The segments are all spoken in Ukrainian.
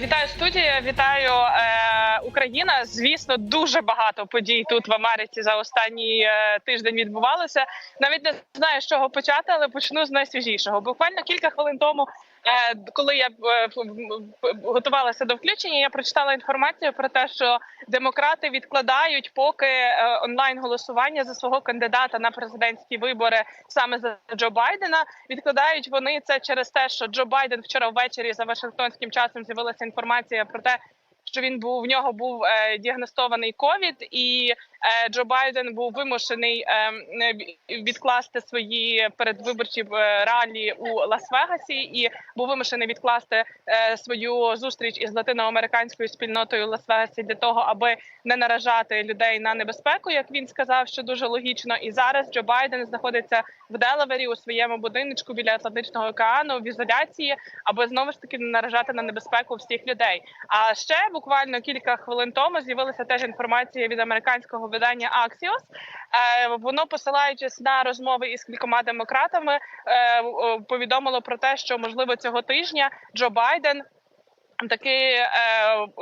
Вітаю студія, вітаю е, Україна. Звісно, дуже багато подій тут в Америці за останній е, тиждень відбувалося. Навіть не знаю, з чого почати, але почну з найсвіжішого. Буквально кілька хвилин тому, коли я е, готувалася до включення, я прочитала інформацію про те, що демократи відкладають поки е, онлайн голосування за свого кандидата на президентські вибори саме за Джо Байдена. Відкладають вони це через те, що Джо Байден вчора ввечері за Вашингтонським часом з'явилася інформація про те, що він був в нього був е, діагностований ковід, і е, Джо Байден був вимушений е, відкласти свої передвиборчі ралі у Лас-Вегасі, і був вимушений відкласти свою зустріч із латиноамериканською спільнотою Лас-Вегасі для того, аби не наражати людей на небезпеку, як він сказав, що дуже логічно. І зараз Джо Байден знаходиться в Делавері у своєму будиночку біля Атлантичного океану в ізоляції, аби знову ж таки не наражати на небезпеку всіх людей. А ще буквально кілька хвилин тому з'явилася теж інформація від американського видання Axios. Е, Воно посилаючись на розмови із кількома демократами, е, повідомило про те, що можливо цього тижня Джо Байден. Таки е,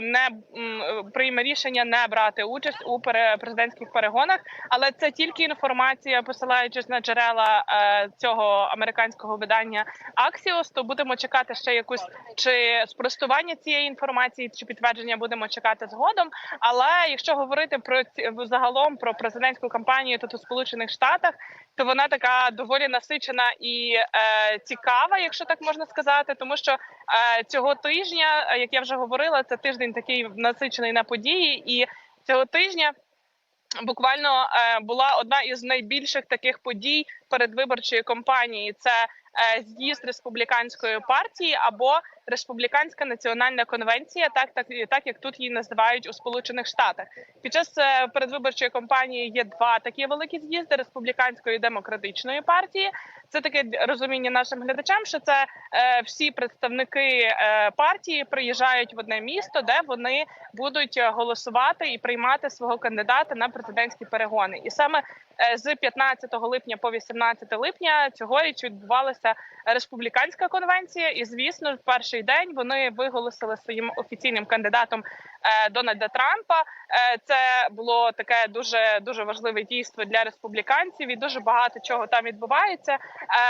не прийме рішення не брати участь у президентських перегонах, але це тільки інформація, посилаючись на джерела е, цього американського видання Axios, то будемо чекати ще якусь чи спростування цієї інформації, чи підтвердження будемо чекати згодом. Але якщо говорити про загалом про президентську кампанію тут у Сполучених Штатах, то вона така доволі насичена і е, цікава, якщо так можна сказати, тому що цього тижня, як я вже говорила, це тиждень такий насичений на події, і цього тижня. Буквально е, була одна із найбільших таких подій передвиборчої кампанії. Це е, з'їзд республіканської партії або республіканська національна конвенція, так так так як тут її називають у Сполучених Штатах. Під час е, передвиборчої кампанії є два такі великі з'їзди республіканської і демократичної партії. Це таке розуміння нашим глядачам, що це е, всі представники партії приїжджають в одне місто, де вони будуть голосувати і приймати свого кандидата на президентські перегони. І саме з 15 липня по 18 липня цьогоріч відбувалася республіканська конвенція. І звісно, в перший день вони виголосили своїм офіційним кандидатом е, Дональда Трампа. Е, Це було таке дуже дуже важливе дійство для республіканців, і дуже багато чого там відбувається. Е,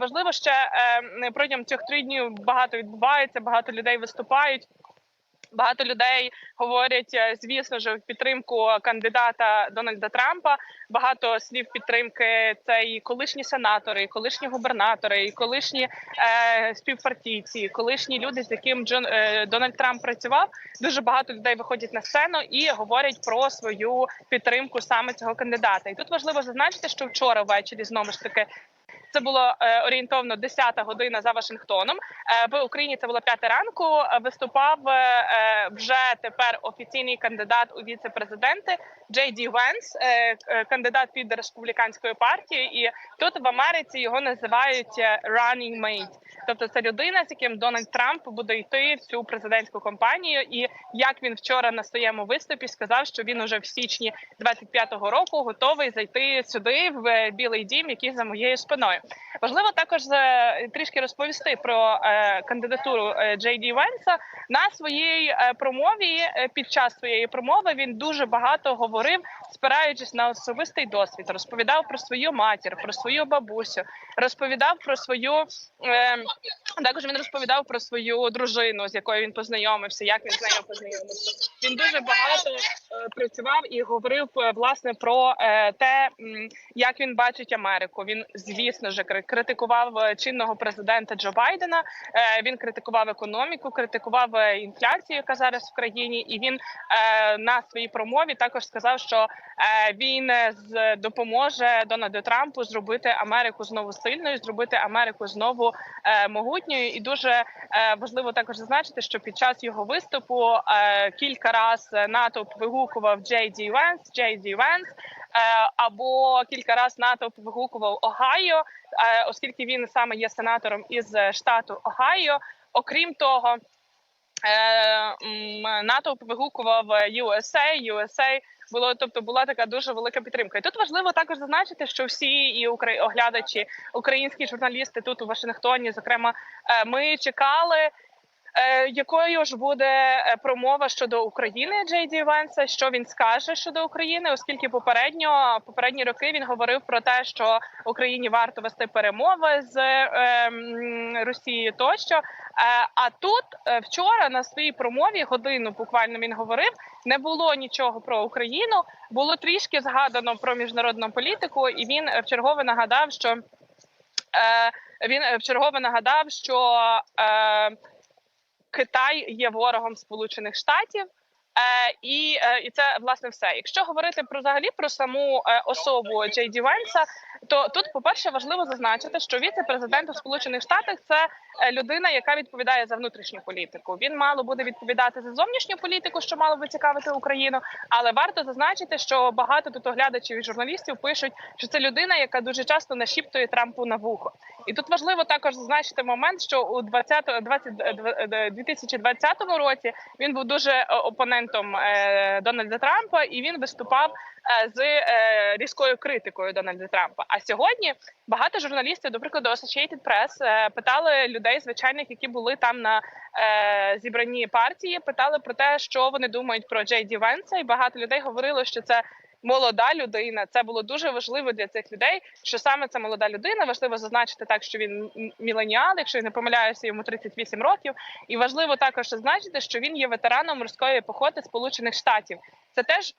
Важливо ще протягом цих три днів багато відбувається, багато людей виступають. Багато людей говорять, е, звісно ж, в підтримку кандидата Дональда Трампа. Багато слів підтримки це і колишні сенатори, і колишні губернатори, і колишні е, співпартійці, і колишні люди, з яким Джон е, Дональд Трамп працював. Дуже багато людей виходять на сцену і говорять про свою підтримку саме цього кандидата. І тут важливо зазначити, що вчора ввечері знову ж таки. Це було е, орієнтовно 10 година за Вашингтоном. Е, в Україні це було 5 ранку. Е, Виступав вже тепер офіційний кандидат у віце-президенти Джей Ді Венс, кандидат від республіканської партії. І тут в Америці його називають running mate. Тобто це людина, з яким Дональд Трамп буде йти в цю президентську кампанію. І як він вчора на своєму виступі сказав, що він уже в січні 25-го року готовий зайти сюди в Білий Дім, який за моєю спиною. Важливо також е, трішки розповісти про е, кандидатуру е, Джей Ді Венса на своїй промові. Під час своєї промови він дуже багато говорив, спираючись на особистий досвід, розповідав про свою матір, про свою бабусю, розповідав про свою також. Він розповідав про свою дружину, з якою він познайомився, як він з нею познайомився. Він дуже багато працював і говорив власне про те, як він бачить Америку. Він, звісно ж, кри- критикував е, чинного президента Джо Байдена. Е, Він критикував економіку, критикував е, інфляцію, яка зараз в країні, і він на своїй промові також сказав, що він допоможе Дональду Трампу зробити Америку знову сильною, зробити Америку знову могутньою. І дуже важливо також зазначити, що під час його виступу кілька раз натовп вигукував Джей Ді Венс, Джей Венс. Е, Або кілька разів натовп вигукував Огайо, е, оскільки він саме є сенатором із е, штату Огайо. Окрім того, м, натовп вигукував USA, USA. Було, тобто була така дуже велика підтримка. І тут важливо також зазначити, що всі і оглядачі, українські журналісти тут у Вашингтоні, зокрема, ми чекали якою ж буде е, промова щодо України Джей Ді Венса? Що він скаже щодо України? Оскільки попередньо попередні роки він говорив про те, що Україні варто вести перемови з е, Росією тощо. Е, а тут е, вчора на своїй промові годину буквально він говорив. Не було нічого про Україну, було трішки згадано про міжнародну політику, і він е, вчергове нагадав, що е, він е, вчергове нагадав, що е, Китай є ворогом Сполучених Штатів. Е, і, е, і це власне все. Якщо говорити про взагалі про саму е, особу Джей Ді Венса, то тут, по-перше, важливо зазначити, що віце-президент у Сполучених Штатах це людина, яка відповідає за внутрішню політику. Він мало буде відповідати за зовнішню політику, що мало би цікавити Україну. Але варто зазначити, що багато тут оглядачів і журналістів пишуть, що це людина, яка дуже часто нашіптує Трампу на вухо. І тут важливо також зазначити момент, що у 20, 20, е, 2020 році він був дуже е, опонентом е, Дональда Трампа, і він виступав е, з е, різкою критикою Дональда Трампа. А сьогодні багато журналістів, до прикладу, Associated Press, питали людей, звичайних, які були там на зібранні партії, питали про те, що вони думають про Джей Ді Венса, і багато людей говорило, що це. Молода людина, це було дуже важливо для цих людей. Що саме це молода людина? Важливо зазначити так, що він міленіал, якщо я не помиляюся, йому 38 років. І важливо також зазначити, що він є ветераном морської піхоти Сполучених Штатів. Це теж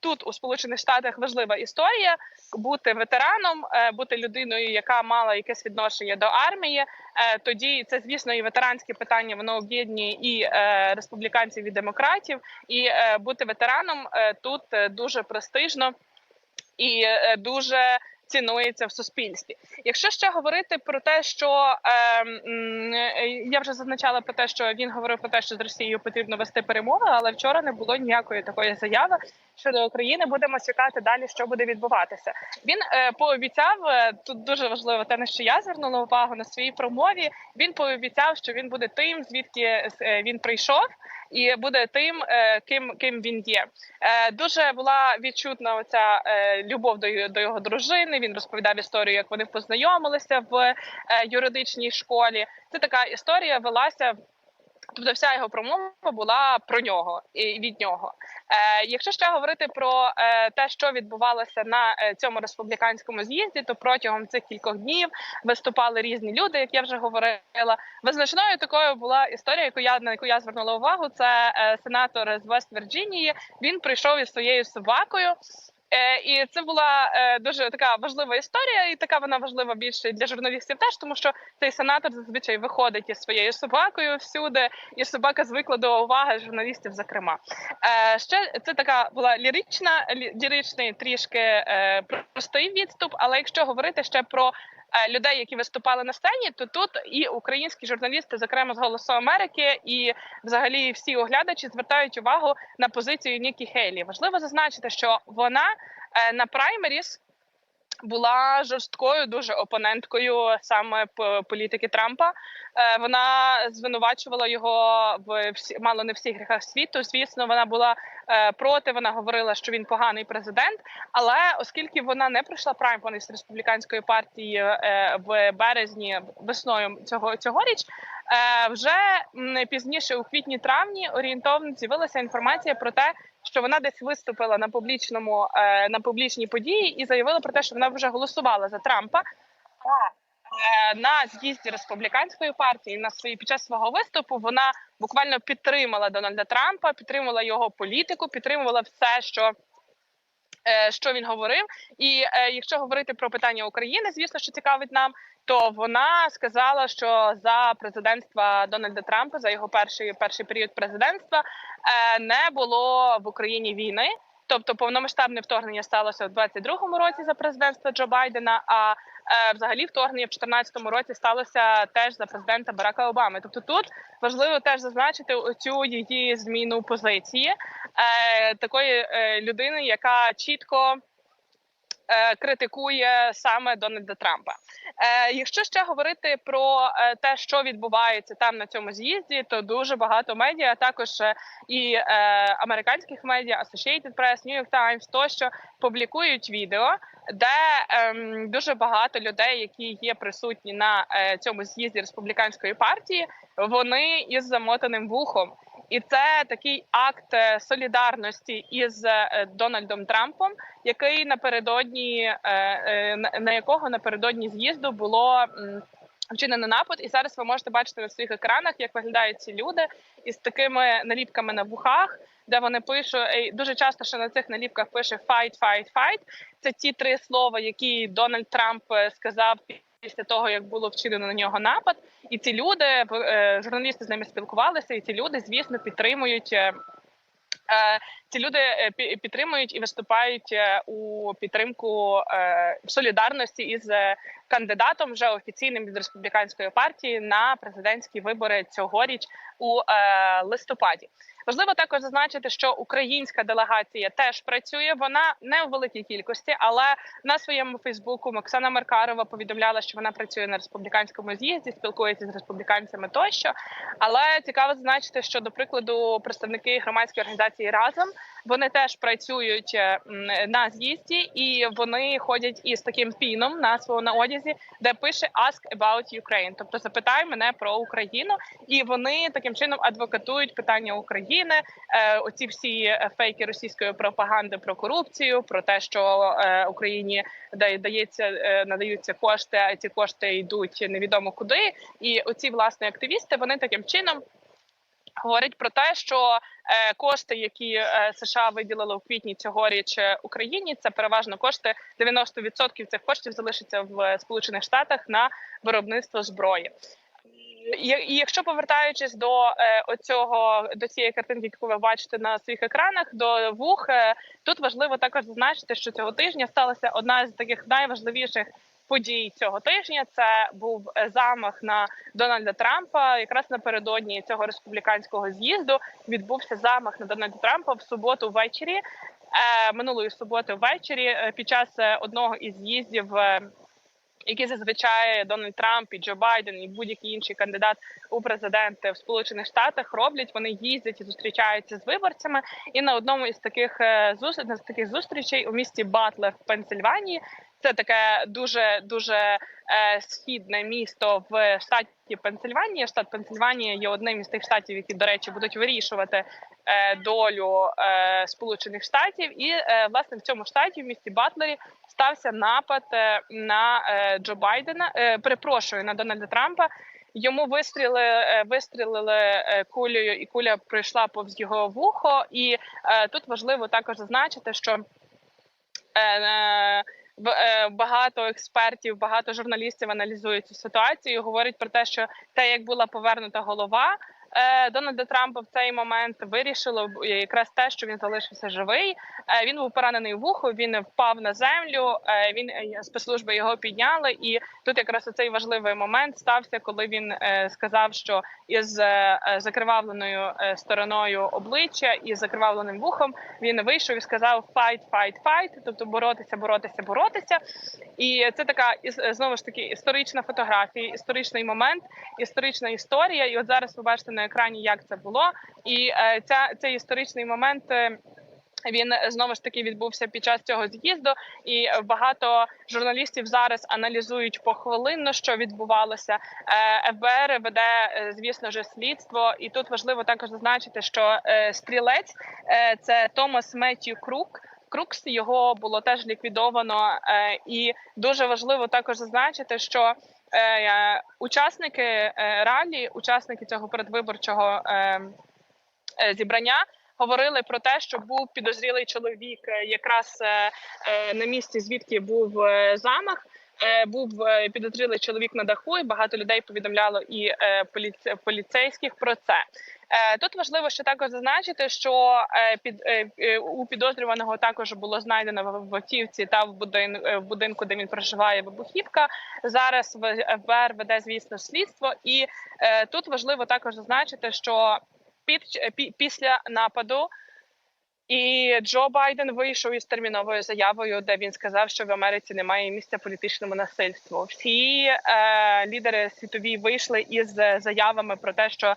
тут у Сполучених Штатах важлива історія бути ветераном, е, бути людиною, яка мала якесь відношення до армії. Е, тоді це, звісно, і ветеранське питання воно об'єднує і е, республіканців, і демократів. І е, бути ветераном е, тут е, дуже престижно і е, дуже цінується в суспільстві. Якщо ще говорити про те, що е, е, я вже зазначала про те, що він говорив про те, що з Росією потрібно вести перемови, але вчора не було ніякої такої заяви щодо України. Будемо чекати далі, що буде відбуватися. Він е, пообіцяв е, тут дуже важливо те, на що я звернула увагу на своїй промові. Він пообіцяв, що він буде тим, звідки е, він прийшов, і буде тим, е, ким ким він є. Е, Дуже була відчутна оця е, любов до, до його дружини. Він розповідав історію, як вони познайомилися в юридичній школі. Це така історія велася. Тобто, вся його промова була про нього і від нього. Е, якщо ще говорити про е, те, що відбувалося на е, цьому республіканському з'їзді, то протягом цих кількох днів виступали різні люди, як я вже говорила. Визначною такою була історія, яку я на яку я звернула увагу. Це е, сенатор з Вест Вірджинії. Він прийшов із своєю собакою. Е, і це була е, дуже така важлива історія, і така вона важлива більше для журналістів теж, тому що цей сенатор зазвичай виходить із своєю собакою всюди, і собака звикла до уваги журналістів. Зокрема, е, ще це така була лірична, лі- ліричний трішки е, простий відступ. Але якщо говорити ще про людей, які виступали на сцені, то тут і українські журналісти, зокрема з Голосу Америки, і взагалі всі оглядачі звертають увагу на позицію Нікі Хейлі. Важливо зазначити, що вона е, на праймеріс була жорсткою дуже опоненткою саме політики Трампа. Е, Вона звинувачувала його в всі мало не всіх гріхах світу. Звісно, вона була е, проти. Вона говорила, що він поганий президент. Але оскільки вона не пройшла праймеріс з республіканської партії е, в березні весною цього цьогоріч, вже пізніше у квітні-травні орієнтовно з'явилася інформація про те, що вона десь виступила на публічному е, на публічній події і заявила про те, що вона вже голосувала за Трампа. Е, на з'їзді республіканської партії на свої під час свого виступу вона буквально підтримала Дональда Трампа, підтримала його політику, підтримувала все, що. Е, Що він говорив, і е, якщо говорити про питання України, звісно, що цікавить нам, то вона сказала, що за президентства Дональда Трампа за його перший перший період президентства е, не було в Україні війни. Тобто повномасштабне вторгнення сталося у 22-му році за президентства Джо Байдена. А е, взагалі вторгнення в 14-му році сталося теж за президента Барака Обами. Тобто тут важливо теж зазначити цю її зміну позиції е, такої е, людини, яка чітко критикує саме Дональда Трампа. Е, Якщо ще говорити про е, те, що відбувається там на цьому з'їзді, то дуже багато медіа, також е, і е, американських медіа, Associated Press, New York Times, тощо публікують відео, де ем, дуже багато людей, які є присутні на е, цьому з'їзді республіканської партії, вони із замотаним вухом. І це такий акт е, солідарності із е, Дональдом Трампом, який напередодні е, на- якого напередодні з'їзду було вчинено напад. І зараз ви можете бачити на своїх екранах, як виглядають ці люди із такими наліпками на вухах, де вони пишуть дуже часто, що на цих наліпках пише «fight, fight, fight». Це ті три слова, які Дональд Трамп сказав після того, як було вчинено на нього напад. І ці люди, е, журналісти з ними спілкувалися, і ці люди, звісно, підтримують. е, е, Ці люди пі- підтримують і виступають у підтримку солідарності із кандидатом вже офіційним від республіканської партії на президентські вибори цьогоріч у листопаді. Важливо також зазначити, що українська делегація теж працює. Вона не у великій кількості, але на своєму Фейсбуку Оксана Маркарова повідомляла, що вона працює на республіканському з'їзді, спілкується з республіканцями тощо. Але цікаво зазначити, що до прикладу представники громадської організації разом вони теж працюють е, на з'їзді, і вони ходять із таким піном на свого на одязі, де пише «Ask about Ukraine», тобто запитай мене про Україну, і вони таким чином адвокатують питання України. Е, оці всі е, фейки російської пропаганди про корупцію, про те, що е, Україні дається надаються кошти, а ці кошти йдуть невідомо куди. І оці власне активісти вони таким чином. Говорять про те, що кошти, які США виділили у квітні цьогоріч Україні, це переважно кошти 90% цих коштів залишиться в Сполучених Штатах на виробництво зброї. І якщо повертаючись до е, оцього до цієї картинки, яку ви бачите на своїх екранах, до вух, е, тут важливо також зазначити, що цього тижня сталася одна з таких найважливіших подій цього тижня. Це був е, замах на Дональда Трампа. Якраз напередодні цього республіканського з'їзду відбувся замах на Дональда Трампа в суботу ввечері. Минулої суботи ввечері під час одного із з'їздів. Які зазвичай Дональд Трамп і Джо Байден і будь-який інший кандидат у президенти в Сполучених Штатах роблять. Вони їздять і зустрічаються з виборцями. І на одному із таких е, з таких зустрічей у місті Батлер в Пенсильванії. Це таке дуже дуже е, східне місто в штаті Пенсильванія. Штат Пенсильванія є одним із тих штатів, які, до речі, будуть вирішувати е, долю е, Сполучених Штатів. І власне в цьому штаті, в місті Батлері, стався напад на Джо Байдена. Перепрошую на Дональда Трампа. Йому вистріли, вистрілили кулею, і куля пройшла повз його вухо. І тут важливо також зазначити, що багато експертів, багато журналістів аналізують цю ситуацію. і Говорять про те, що те, як була повернута голова. Е, Дональда Трампа в цей момент вирішило якраз те, що він залишився живий. Е, Він був поранений в вухо, він впав на землю. е, Він спецслужби його підняли, і тут якраз оцей важливий момент стався, коли він сказав, що із закривавленою стороною обличчя і закривавленим вухом він вийшов і сказав «fight, fight, fight», тобто боротися, боротися, боротися. І це така знову ж таки історична фотографія, історичний момент, історична історія. І от зараз ви бачите на екрані, як це було. І е, ця цей історичний момент. е, він е, знову ж таки відбувся під час цього з'їзду, і багато журналістів зараз аналізують похвилинно, що відбувалося. ФБР веде, звісно ж, слідство, і тут важливо також зазначити, що стрілець це Томас Меттью Крук. Крукс його було теж ліквідовано, і дуже важливо також зазначити, що учасники е, ралі, учасники цього передвиборчого е, е, зібрання. Говорили про те, що був підозрілий чоловік, е, якраз е, е, на місці, звідки був е, замах. Е, Був е, підозрілий чоловік на даху, і багато людей повідомляло і е, поліцейських про це. Тут важливо ще також зазначити, що під у підозрюваного також було знайдено в автівці та в будин- е, в будинку, де він проживає, вибухівка. Зараз ФБР веде звісно слідство, і тут важливо також зазначити, що під після нападу І Джо Байден вийшов із терміновою заявою, де він сказав, що в Америці немає місця політичному насильству. Всі е, лідери світові вийшли із заявами про те, що е,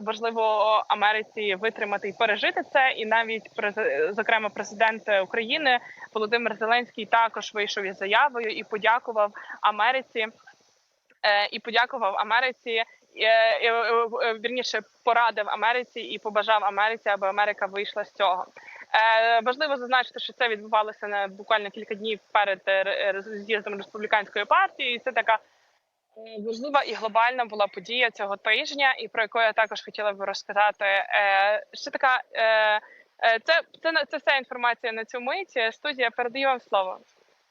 важливо Америці витримати і пережити це. І навіть зокрема президент України Володимир Зеленський також вийшов із заявою і подякував Америці. е, І подякував Америці вірніше порадив Америці і побажав Америці, аби Америка вийшла з цього. Е, важливо зазначити, що це відбувалося на буквально кілька днів перед е, з'їздом республіканської партії. І це така е, важлива і глобальна була подія цього тижня, і про яку я також хотіла би розказати. Е, ще така е, е, це, це, це вся інформація на цю мить. Студія передаю вам слово.